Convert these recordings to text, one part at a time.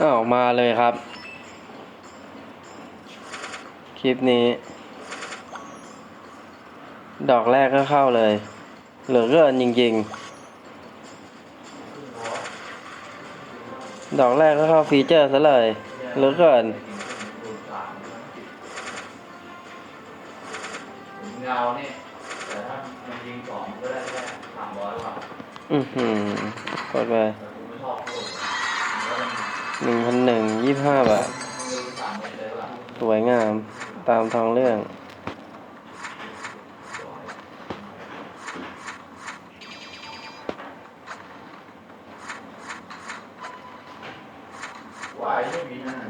อ้าวมาเลยครับ คลิปนี้ ดอกแรกก็เข้าเลย เหลือเกินจริงๆ ดอกแรกก็เข้าฟีเจอร์ซะเลย เหลือเกินเงาเนี่ยแต่ถ้ามันยิงสองมันก็ได้แค่สามร้อยกว่าอือหือกดไป หนึ่งพันหนึ่งยี่ห้าบาท สวยงามตามทองเรื่อง วายไม่มีนั่น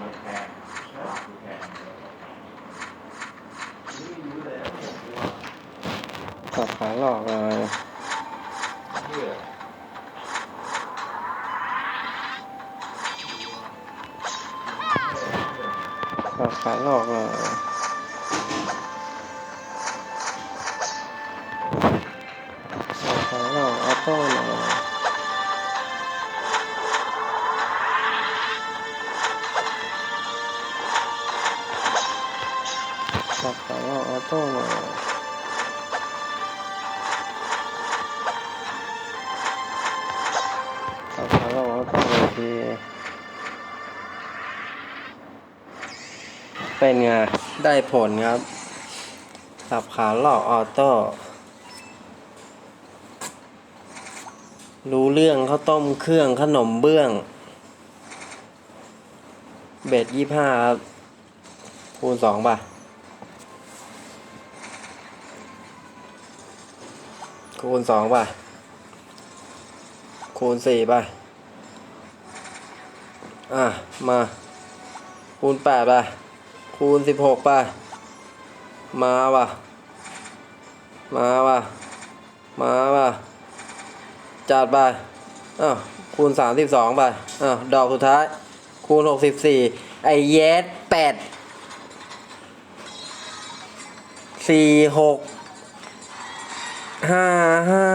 มันแพงใช่ป่ะแพงไม่รู้เลยว่าผมกลัวสับขาหลอกเลยเชื่อ สับขาหลอกเลยสับขาหลอกออโเป็นไงได้ผลครับ สับขาหลอกออโต้ รู้เรื่องข้าวต้มเครื่องขนมเบื้อง เบ็ดยี่ห้าครับคูณสองป่ะ คูณสองป่ะ คูณสี่ป่ะ อะ มา คูณแปดป่ะ คูณสิบหกไป มาป่ะ มาป่ะ มาป่ะ จัดไป อ้าวคูณสามสิบสองไป อ้าวดอกสุดท้าย คูณหกสิบสี่ไอเยสแปดสี่หกห้าห้า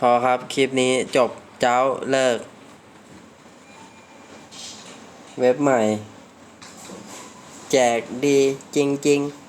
พอครับ คลิปนี้จบ เจ้าเลิก เว็บใหม่ แจกดีจริง ๆ